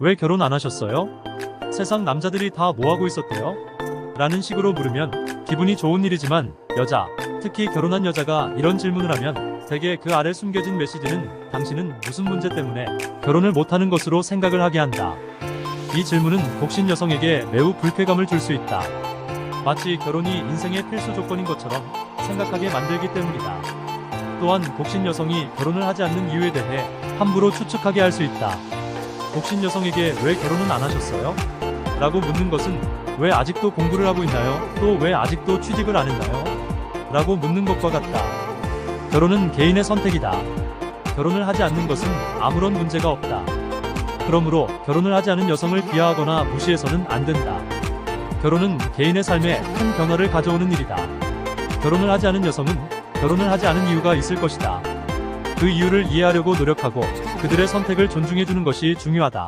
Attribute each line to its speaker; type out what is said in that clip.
Speaker 1: 왜 결혼 안 하셨어요? 세상 남자들이 다 뭐하고 있었대요? 라는 식으로 물으면 기분이 좋은 일이지만 여자, 특히 결혼한 여자가 이런 질문을 하면 대개 그 아래 숨겨진 메시지는 당신은 무슨 문제 때문에 결혼을 못하는 것으로 생각을 하게 한다. 이 질문은 독신 여성에게 매우 불쾌감을 줄 수 있다. 마치 결혼이 인생의 필수 조건인 것처럼 생각하게 만들기 때문이다. 또한 독신 여성이 결혼을 하지 않는 이유에 대해 함부로 추측하게 할 수 있다. 독신 여성에게 왜 결혼은 안 하셨어요? 라고 묻는 것은 왜 아직도 공부를 하고 있나요? 또 왜 아직도 취직을 안 했나요? 라고 묻는 것과 같다. 결혼은 개인의 선택이다. 결혼을 하지 않는 것은 아무런 문제가 없다. 그러므로 결혼을 하지 않은 여성을 비하하거나 무시해서는 안 된다. 결혼은 개인의 삶에 큰 변화를 가져오는 일이다. 결혼을 하지 않은 여성은 결혼을 하지 않은 이유가 있을 것이다. 그 이유를 이해하려고 노력하고 그들의 선택을 존중해주는 것이 중요하다.